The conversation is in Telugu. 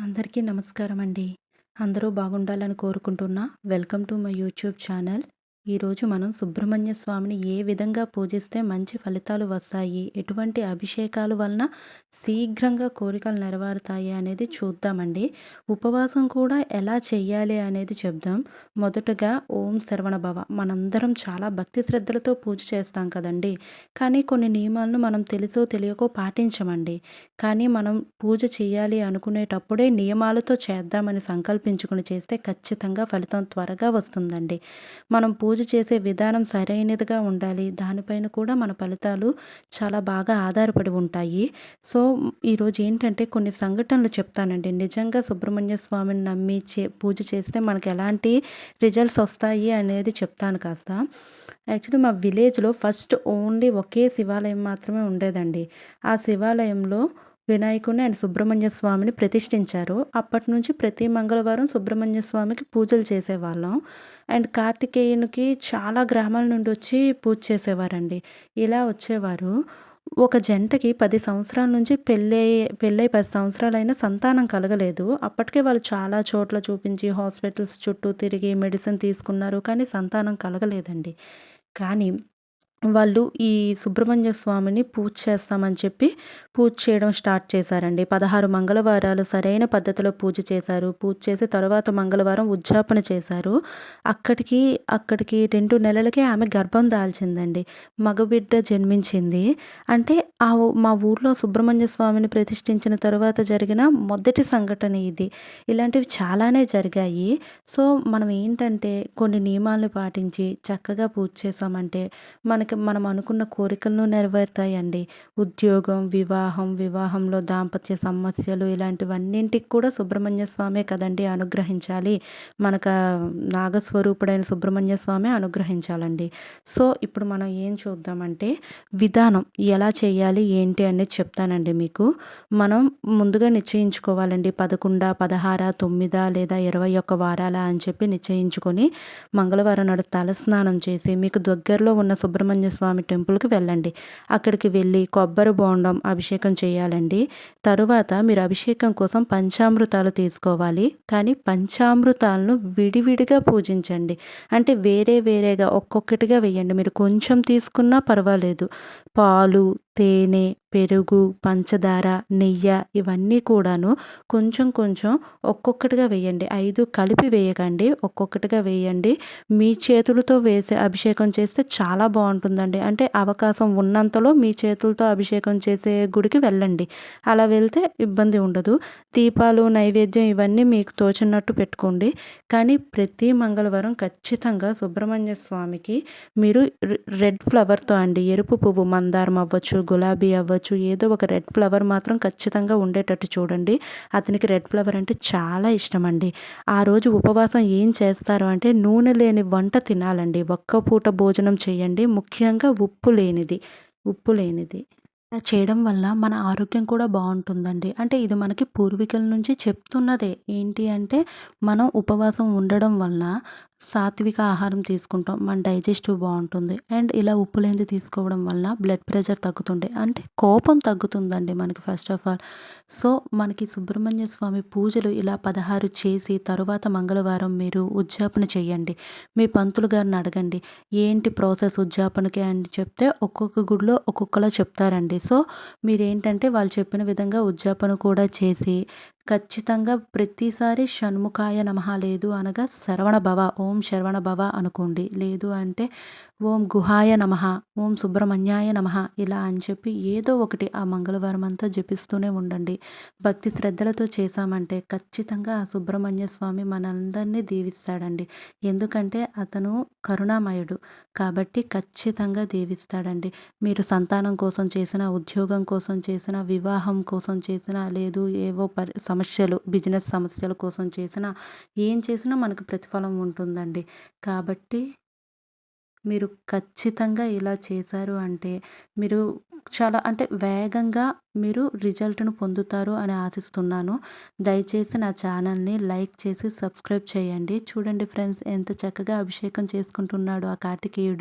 అందరికీ నమస్కారం అండి అందరూ బాగుండాలని కోరుకుంటున్నా welcome to my YouTube channel. ఈరోజు మనం సుబ్రహ్మణ్య స్వామిని ఏ విధంగా పూజిస్తే మంచి ఫలితాలు వస్తాయి? ఎటువంటి అభిషేకాలు వలన శీఘ్రంగా కోరికలు నెరవేరుతాయి అనేది చూద్దామండి. ఉపవాసం కూడా ఎలా చేయాలి అనేది చెప్దాం. మొదటగా ఓం శరవణ భవ. మనందరం చాలా భక్తి శ్రద్ధలతో పూజ చేస్తాం కదండి. కానీ కొన్ని నియమాలను మనం తెలుసో తెలియకో పాటించమండి. కానీ మనం పూజ చేయాలి అనుకునేటప్పుడే నియమాలతో చేద్దామని సంకల్పించుకుని చేస్తే ఖచ్చితంగా ఫలితం త్వరగా వస్తుందండి. మనం పూజ పూజ చేసే విధానం సరైనదిగా ఉండాలి. దానిపైన కూడా మన ఫలితాలు చాలా బాగా ఆధారపడి ఉంటాయి. సో ఈరోజు ఏంటంటే కొన్ని సంఘటనలు చెప్తానండి. నిజంగా సుబ్రహ్మణ్య స్వామిని నమ్మి చే పూజ చేస్తే మనకు ఎలాంటి రిజల్ట్స్ వస్తాయి అనేది చెప్తాను కాస్త. యాక్చువల్లీ మా విలేజ్లో ఫస్ట్ ఓన్లీ ఒకే శివాలయం మాత్రమే ఉండేదండి. ఆ శివాలయంలో వినాయకుని అండ్ సుబ్రహ్మణ్య స్వామిని ప్రతిష్ఠించారు. అప్పటి నుంచి ప్రతి మంగళవారం సుబ్రహ్మణ్య స్వామికి పూజలు చేసేవాళ్ళం. అండ్ కార్తికేయునికి చాలా గ్రామాల నుండి వచ్చి పూజ చేసేవారండి. ఇలా వచ్చేవారు. ఒక జంటకి పది సంవత్సరాల నుంచి పెళ్ళై పెళ్ళై పది సంవత్సరాలైనా సంతానం కలగలేదు. అప్పటికే వాళ్ళు చాలా చోట్ల చూపించి హాస్పిటల్స్ చుట్టూ తిరిగి మెడిసిన్ తీసుకున్నారు కానీ సంతానం కలగలేదండి. కానీ వాళ్ళు ఈ సుబ్రహ్మణ్య స్వామిని పూజ చేస్తామని చెప్పి పూజ చేయడం స్టార్ట్ చేశారండి. పదహారు మంగళవారాలు సరైన పద్ధతిలో పూజ చేశారు. పూజ చేసి తర్వాత మంగళవారం ఉద్యాపన చేశారు. అక్కడికి అక్కడికి రెండు నెలలకే ఆమె గర్భం దాల్చిందండి. మగబిడ్డ జన్మించింది. అంటే ఆ మా ఊర్లో సుబ్రహ్మణ్య స్వామిని ప్రతిష్ఠించిన తర్వాత జరిగిన మొదటి సంఘటన ఇది. ఇలాంటివి చాలానే జరిగాయి. సో మనం ఏంటంటే కొన్ని నియమాలను పాటించి చక్కగా పూజ చేసామంటే మనకి మనకి మనం అనుకున్న కోరికలను నెరవేరుతాయండి. ఉద్యోగం వివాహం వివాహంలో దాంపత్య సమస్యలు ఇలాంటివన్నింటికి కూడా సుబ్రహ్మణ్య స్వామే కదండి అనుగ్రహించాలి. మనకు నాగస్వరూపుడైన సుబ్రహ్మణ్య స్వామి అనుగ్రహించాలండి. సో ఇప్పుడు మనం ఏం చూద్దామంటే విధానం ఎలా చేయాలి ఏంటి అనేది చెప్తానండి మీకు. మనం ముందుగా నిశ్చయించుకోవాలండి. పదకొండ పదహార తొమ్మిద లేదా ఇరవై ఒక్క వారాల అని చెప్పి నిశ్చయించుకొని మంగళవారం నాడు తలస్నానం చేసి మీకు దగ్గరలో ఉన్న సుబ్రహ్మణ్య సుబ్రహ్మణ్య స్వామి టెంపుల్కి వెళ్ళండి. అక్కడికి వెళ్ళి కొబ్బరి బోండం అభిషేకం చేయాలండి. తరువాత మీరు అభిషేకం కోసం పంచామృతాలు తీసుకోవాలి. కానీ పంచామృతాలను విడివిడిగా పూజించండి. అంటే వేరే వేరేగా ఒక్కొక్కటిగా వేయండి. మీరు కొంచెం తీసుకున్నా పర్వాలేదు. పాలు తేనె పెరుగు పంచదార నెయ్యి ఇవన్నీ కూడాను కొంచెం కొంచెం ఒక్కొక్కటిగా వేయండి. ఐదు కలిపి వేయకండి. ఒక్కొక్కటిగా వేయండి. మీ చేతులతో వేసే అభిషేకం చేస్తే చాలా బాగుంటుందండి. అంటే అవకాశం ఉన్నంతలో మీ చేతులతో అభిషేకం చేసే గుడికి వెళ్ళండి. అలా వెళ్తే ఇబ్బంది ఉండదు. దీపాలు నైవేద్యం ఇవన్నీ మీకు తోచినట్టు పెట్టుకోండి. కానీ ప్రతి మంగళవారం ఖచ్చితంగా సుబ్రహ్మణ్య స్వామికి మీరు రెడ్ ఫ్లవర్తో అండి ఎరుపు పువ్వు మందారం అవ్వచ్చు గులాబీ అవ్వచ్చు ఏదో ఒక రెడ్ ఫ్లవర్ మాత్రం ఖచ్చితంగా ఉండేటట్టు చూడండి. అతనికి రెడ్ ఫ్లవర్ అంటే చాలా ఇష్టం అండి ఆ రోజు ఉపవాసం ఏం చేస్తారు అంటే నూనె లేని వంట తినాలండి. ఒక్క పూట భోజనం చేయండి. ముఖ్యంగా ఉప్పు లేనిది ఉప్పు లేనిది. అలా చేయడం వల్ల మన ఆరోగ్యం కూడా బాగుంటుందండి. అంటే ఇది మనకి పూర్వీకుల నుంచి చెప్తున్నదే. ఏంటి అంటే మనం ఉపవాసం ఉండడం వల్ల సాత్విక ఆహారం తీసుకుంటాం. మన డైజెస్టివ్ బాగుంటుంది. అండ్ ఇలా ఉప్పు లేనిది తీసుకోవడం వల్ల బ్లడ్ ప్రెషర్ తగ్గుతుండే. అంటే కోపం తగ్గుతుందండి మనకి ఫస్ట్ ఆఫ్ ఆల్. సో మనకి సుబ్రహ్మణ్య స్వామి పూజలు ఇలా పదహారు చేసి తరువాత మంగళవారం మీరు ఉద్యాపన చేయండి. మీ పంతులు గారిని అడగండి ఏంటి ప్రాసెస్ ఉద్యాపనకి అని చెప్తే ఒక్కొక్క గుడిలో ఒక్కొక్కలా చెప్తారండి. సో మీరేంటంటే వాళ్ళు చెప్పిన విధంగా ఉద్యాపన కూడా చేసి ఖచ్చితంగా ప్రతిసారి షణ్ముఖాయ నమః లేదు అనగా శరవణ భవ ఓం శరవణ భవ అనుకోండి. లేదు అంటే ఓం గుహాయ నమ ఓం సుబ్రహ్మణ్యాయ నమ ఇలా అని చెప్పి ఏదో ఒకటి ఆ మంగళవారం అంతా జపిస్తూనే ఉండండి. భక్తి శ్రద్ధలతో చేశామంటే ఖచ్చితంగా ఆ సుబ్రహ్మణ్య స్వామి మనందరినీ దీవిస్తాడండి. ఎందుకంటే అతను కరుణామయుడు కాబట్టి ఖచ్చితంగా దీవిస్తాడండి. మీరు సంతానం కోసం చేసిన ఉద్యోగం కోసం చేసిన వివాహం కోసం చేసిన లేదు ఏవో పరి సమస్యలు బిజినెస్ సమస్యల కోసం చేసిన ఏం చేసినా మనకు ప్రతిఫలం ఉంటుందండి కాబట్టి మీరు ఖచ్చితంగా ఇలా చేశారు అంటే మీరు చాలా అంటే వేగంగా మీరు రిజల్ట్‌ను పొందుతారు అని ఆశిస్తున్నాను. దయచేసి నా ఛానల్‌ని లైక్ చేసి సబ్స్క్రైబ్ చేయండి. చూడండి ఫ్రెండ్స్ ఎంత చక్కగా అభిషేకం చేసుకుంటున్నాడో ఆ కార్తికేయుడు.